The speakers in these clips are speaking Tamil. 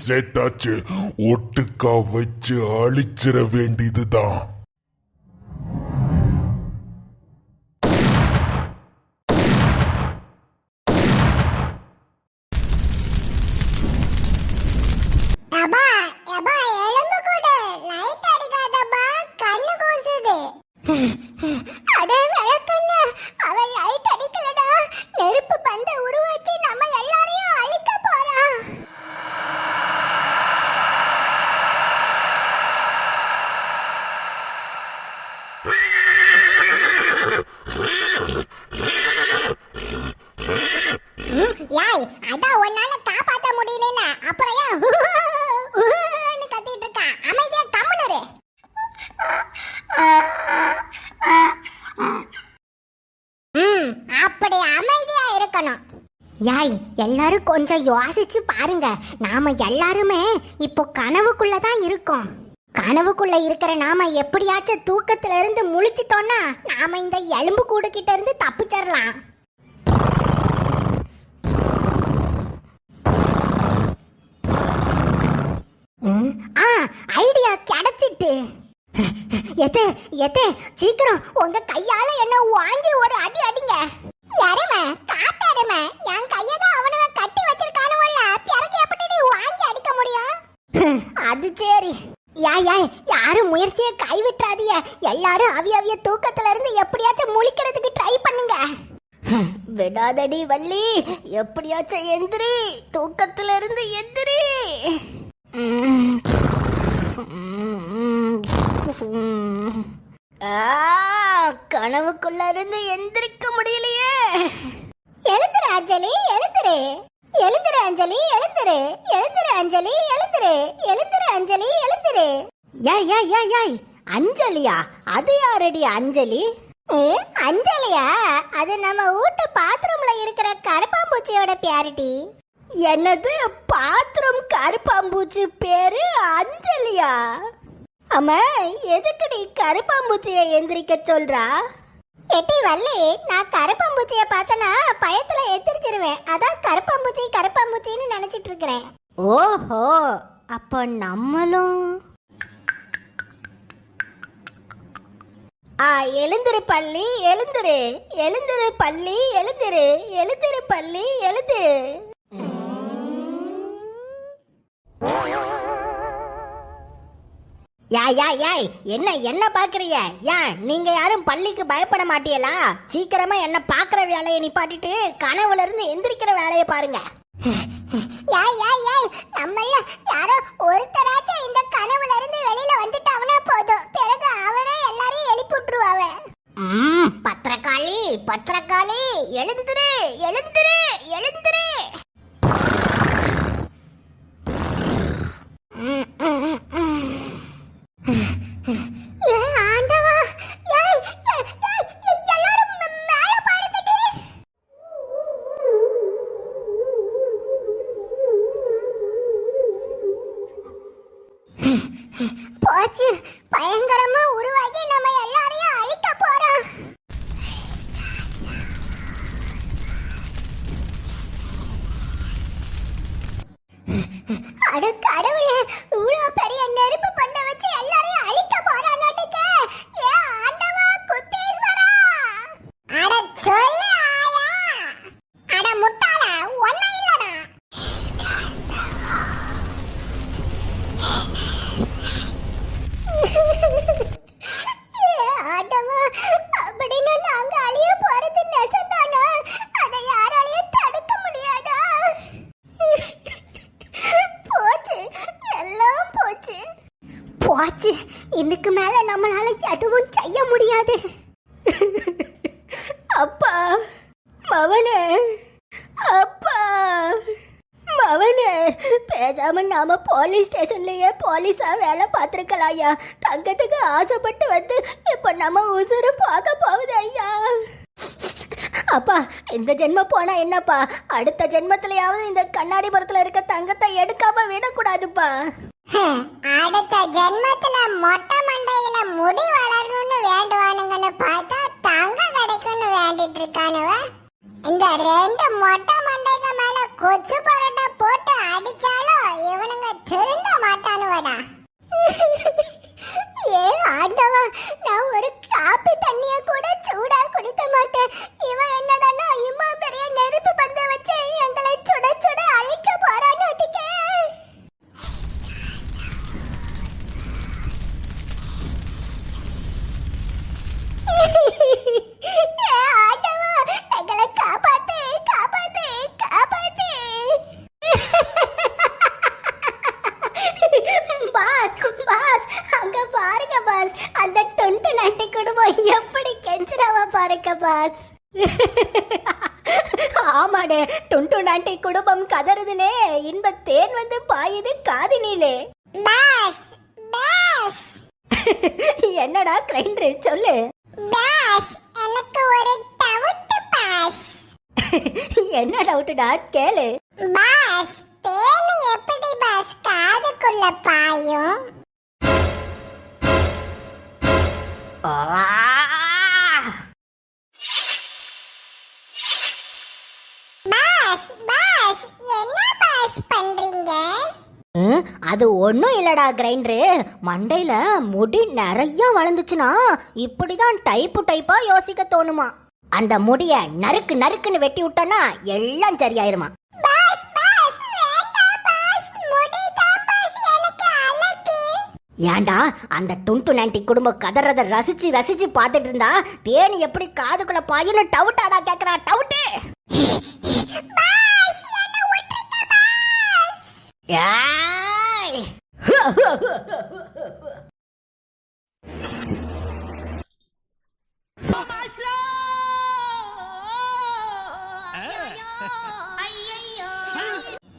எல்லாரையும் சேர்த்தாச்சு. ஒட்டுக்கா வச்சு அழிச்சிட வேண்டியதுதான் அப்பா அப்பா எலும்பு கூட லைட் அடிக்காதப்பா கண்ணு கூசுது அடே விளக்கண்ண அவன் லைட் அடிக்கலடா நெருப்பு பந்த உருவாக்கி நம்ம எல்லாரையும் அழிக்க போறான் யாய் அதான் உன்னால காப்பாத்த முடியல அப்புறம் ஏன் கத்திட்டு இருக்கா? அமைதியா கம்முனரு ம் அப்படி அமைதியா இருக்கணும். யாய் எல்லாரும் கொஞ்சம் யோசிச்சு பாருங்க. நாம எல்லாருமே இப்போ கனவுக்குள்ள தான் இருக்கோம். கனவுக்குள்ள இருக்கிற நாம எப்படியாச்சும் தூக்கத்துல இருந்து முழிச்சிட்டோம்னா நாம இந்த எலும்பு கூடு கிட்ட இருந்து தப்பிச்சிடலாம் ஆ ஐடியா கிடைச்சிட்டு. எதே எதே சீக்கிரம் உங்க கையால என்ன வாங்கி ஒரு அடி அடிங்க. எருமை காத்தெருமை என் கையை தான் அவனுங்க கட்டி வச்சிருக்கானுவல்ல பிறகு எப்படி நீ வாங்கி அடிக்க முடியும்? அது சரி. யாய் யாய் யாரும் முயற்சியை கைவிட்டுறாதீங்க. எல்லாரும் அவிய அவிய தூக்கத்துல இருந்து எப்படியாச்சும் முழிக்கிறதுக்கு ட்ரை பண்ணுங்க. விடாதடி வள்ளி. எப்படியாச்சும் எந்திரி. தூக்கம் இருந்து எந்திரி ஆ, கனவுக்குள்ள இருந்து எந்திரிக்க முடியலையே. எழுந்துரு அஞ்சலி எழுந்துரு. எழுந்துரு அஞ்சலி எழுந்துரு. எழுந்துரு அஞ்சலி எழுந்துரு. எழுந்துரு அஞ்சலி எழுந்துரு. ஏய் ஏய் ஏய் ஏய் அஞ்சலியா? அது யாரடி அஞ்சலி? ஏ அஞ்சலியா? அது நம்ம வீட்டு பாத்ரூம்ல இருக்கிற கருப்பாம்பூச்சியோட பியாரிட்டி என்னது? பாத்ரூம் கருப்பாம்பூச்சி பேரு அஞ்சலியா? அம்மா எதுக்கு நீ கருப்பாம்பூச்சியை எந்திரிக்க சொல்றா? எட்டி வள்ளி நான் கருப்பாம்பூச்சியை பார்த்தனா பயத்துல எத்திரிச்சிருவேன் அதான் கருப்பாம்பூச்சி கருப்பாம்பூச்சின்னு நினைச்சிட்டு இருக்கிறேன். ஓஹோ அப்ப நம்மளும். ஆ எழுந்திரு பள்ளி எழுந்திரு. எழுந்திரு பள்ளி எழுந்திரு. எழுந்திரு பள்ளி எழுந்திரு. யா யா யாய் என்ன என்ன பாக்குறீங்க ஏன் நீங்க யாரும் பள்ளிக்கு பயப்பட மாட்டீங்களா? சீக்கிரமா என்ன பாக்குற வேலையை நிப்பாட்டிட்டு கனவுல இருந்து எந்திரிக்கிற வேலையை பாருங்க. யாய் யாய் யாய் போச்சு போச்சு இதுக்கு மேலே நம்மளால எதுவும் செய்ய முடியாது. அப்பா மவனே அப்பா மவனே பேசாம நாம போலீஸ் ஸ்டேஷன்லயே போலீஸா வேலை பார்த்துருக்கலாம் ஐயா தங்கத்துக்கு ஆசைப்பட்டு வந்து இப்ப நம்ம உசுறு போக போகுது ஐயா. அப்பா இந்த ஜென்மம் போனா என்னப்பா? அடுத்த ஜென்மத்திலயாவது இந்த கண்ணாடி புறத்தில் இருக்க தங்கத்தை எடுக்காம விடக்கூடாதுப்பா. அடுத்த ஜென்மத்துல மொட்டை மண்டையில முடி வளரணும்னு வேண்டுவானுங்கன்னு பார்த்தா தங்கம் கிடைக்கும்னு வேண்டிட்டு இருக்கானுவ. இந்த ரெண்டு மொட்டை மண்டைக்கு மேல கொத்து பரோட்டா போட்டு அடிச்சாலும் இவனுங்க திருந்த மாட்டானுவடா. பாஸ். ஆமாடே டுண்டு நாட்டி குடும்பம் கதறுதுலே இன்ப தேன் வந்து பாயுது காதினிலே. Boss boss. என்னடா கிரைண்டர் சொல்லு. பாஸ் எனக்கு ஒரு டவுட் பாஸ். என்ன டவுட்டுடா கேளு. பாஸ் தேனி எப்படி பாஸ் காதுக்குள்ள பாயும்? பாஸ் பாஸ் என்ன பாஸ் பண்றீங்க? அது ஒன்றும் இல்லடா கிரைண்டரு மண்டையில முடி நிறைய வளர்ந்துச்சுன்னா இப்படிதான் டைப்பு டைப்பா யோசிக்க தோணுமா? அந்த முடிய நறுக்கு நறுக்குன்னு வெட்டி விட்டோன்னா எல்லாம் சரியாயிருமா? தான் ஏன்டா அந்த டுண்டு நைன்டி குடும்பம் கதறத ரசிச்சு ரசிச்சு பார்த்துட்டு இருந்தா தேனி எப்படி காதுக்குள்ள பாயுன்னு டவுட்டாடா கேக்குறா டவுட்டு.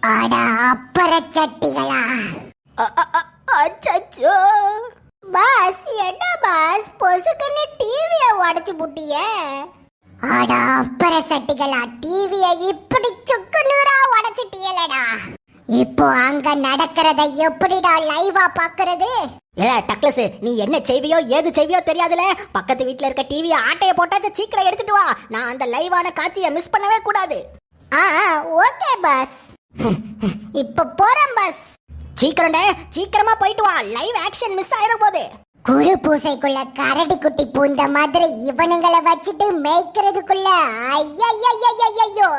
அட அப்பற சட்டிகளா அச்சோ பாஸ் என்ன பாஸ்? பொசுக்குன்னு டிவிய உடைச்சு புட்டிய? அட அப்பற சட்டிகளா டிவிய இப்படி சுக்கு நூறா உடைச்சிட்டியலடா. இப்போ அங்க நடக்கிறத எப்படிடா லைவா பாக்குறது? ஏ டக்ளஸ் நீ என்ன செய்வியோ ஏது செய்வியோ தெரியாதுல? பக்கத்து வீட்ல இருக்க டிவிய ஆட்டைய போட்டாச்சு சீக்கிரம் எடுத்துட்டு வா. நான் அந்த லைவான காட்சியை மிஸ் பண்ணவே கூடாது. ஆ ஓகே பாஸ் இப்ப போறேன் பஸ் சீக்கிரம்டே சீக்கிரமா போயிட்டு வா. லைவ் ஆக்ஷன் மிஸ் ஆயிர போது. குரு பூசைக்குள்ள கரடி குட்டி பூந்த மாதிரி இவனுங்களை வச்சுட்டு மேய்க்கிறதுக்குள்ள ஐயோ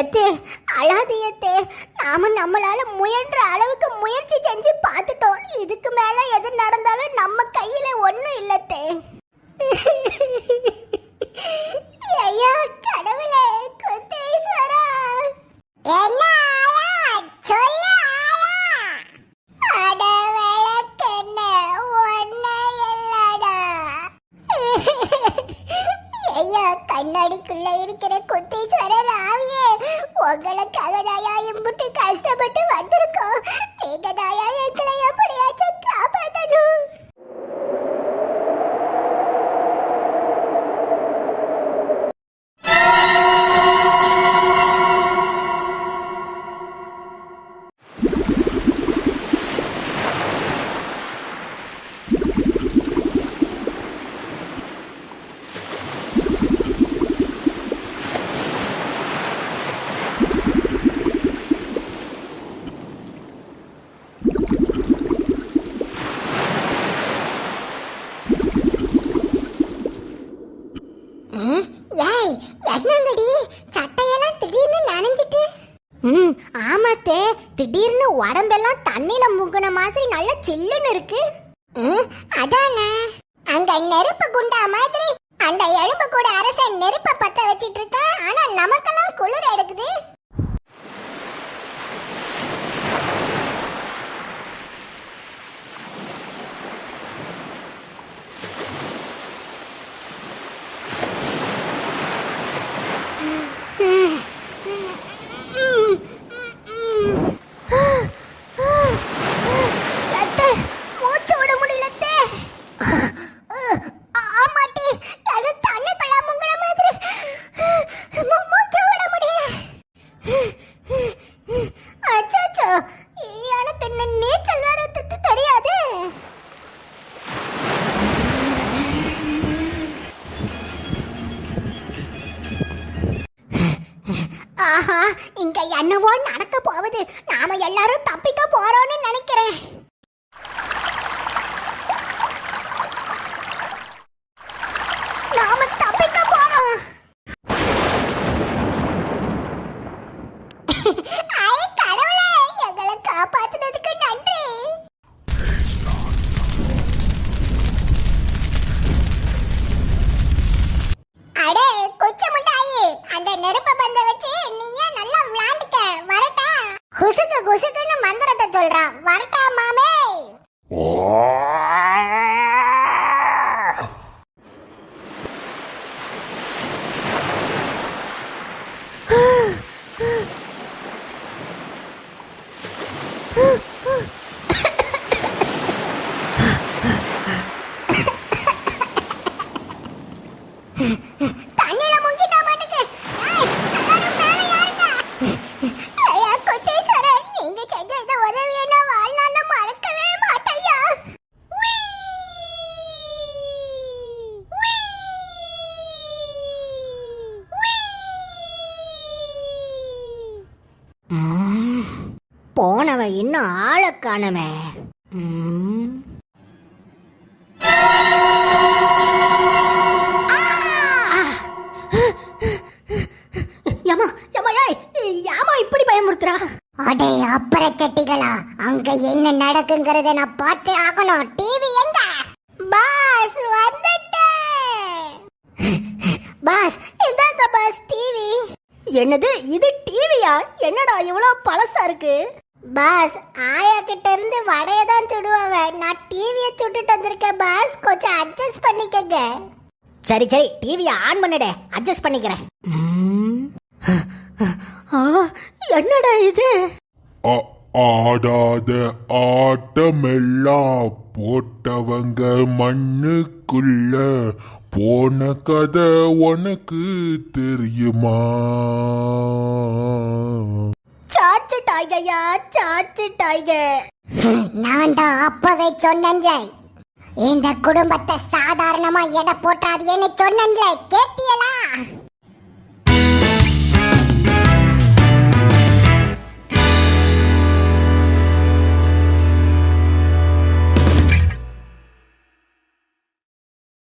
எத்தே அழாது எத்தே நாம நம்மளால முயன்ற அளவுக்கு முயற்சி செஞ்சு பார்த்துட்டோம். இதுக்கு மேல எது நடந்தாலும் நம்ம கையில ஒண்ணும் இல்லத்தே ஐயா கடவுளே குத்தேஸ்வரா. என்ன சொல்லு. ஐயா கண்ணாடிக்குள்ள இருக்கிற குத்தீஸ்வரர் ராவியே உங்களை கததாயா இம்புட்டு கஷ்டப்பட்டு வந்திருக்கோம். நீங்க தாயா எங்களை எப்படி ம் ஆமாத்தே. திடீர்னு உடம்பெல்லாம் தண்ணில முங்குன மாதிரி நல்ல சில்லுன்னு இருக்கு. ம் அதானே. அங்க நெருப்பு குண்டா மாதிரி அந்த எலும்பு கூட அரசன் நெருப்ப பத்த வச்சிட்டு இருக்கா? ஆனா நமக்கெல்லாம் குளிர் எடுக்குது அத்தை, மூச்சு விட முடியல அத்தை. ஆமாட்டி, அது தண்ணிக்குள்ள முங்குன மாதிரி. மூ- மூச்சு விட முடியல. அச்சச்சோ, எனக்கு நீச்சல் வேற தெரியாது. ஆஹா இங்க என்னவோ நடக்க போகுது. நாம எல்லாரும் தப்பிக்க போறோம்னு நினைக்கிறேன் நாம தப்பிக்க போறோம் ஐ கடவுளே எங்களை காப்பாத்துனதுக்கு நன்றி அடே குச்சி முட்டாயி அந்த நெருப்ப பந்த வச்சு நீயே நல்லா விளையாண்டுக்க வரட்டா ஹு குசுக்கு குசுக்குன்னு மந்திரத்தை சொல்றான் வரட்டா மாமே ஓ தண்ணியில முங்கிட்டா மாட்டுக்கு ஏய், எல்லாரும் மேல ஏறுங்க. ஐயா, கொட்டேஸ்வரர், நீங்க செஞ்ச இந்த உதவியை நான் வாழ்நாள்ல மறக்கவே மாட்டேன்யா. ம், போனவன் இன்னும் ஆள காணமே. யமா யமா ஏய் யாமா இப்படி பயமுறுத்துறா? அடே அப்புற சட்டிகளா அங்க என்ன நடக்குங்கிறத நான் பார்த்து ஆகணும். டிவி எங்க? பாஸ் வந்துட்டேன் பாஸ் இந்தாங்க பாஸ் டிவி என்னது இது டிவியா என்னடா இவ்வளவு பழசா இருக்கு? பாஸ் ஆயா கிட்ட இருந்து வடைய தான் சுடுவாவ. நான் டிவியை சுட்டுட்டு வந்திருக்கேன் பாஸ். கொஞ்சம் அட்ஜஸ்ட் பண்ணிக்கங்க. சரி சரி. டிவியை ஆன் பண்ணிடு. அட்ஜஸ்ட் பண்ணிக்கிறேன். என்னடா இது? ஆடாத ஆட்டமெல்லாம் போட்டவங்க மண்ணுக்குள்ள போன கதை உனக்கு தெரியுமா? டாய்கையா சாச்சு டாய்கர் நான் தான் அப்பவே சொன்னேன் இந்த குடும்பத்தை சாதாரணமா எடை என்ன சொன்னேன்ஜே கேட்டியலா?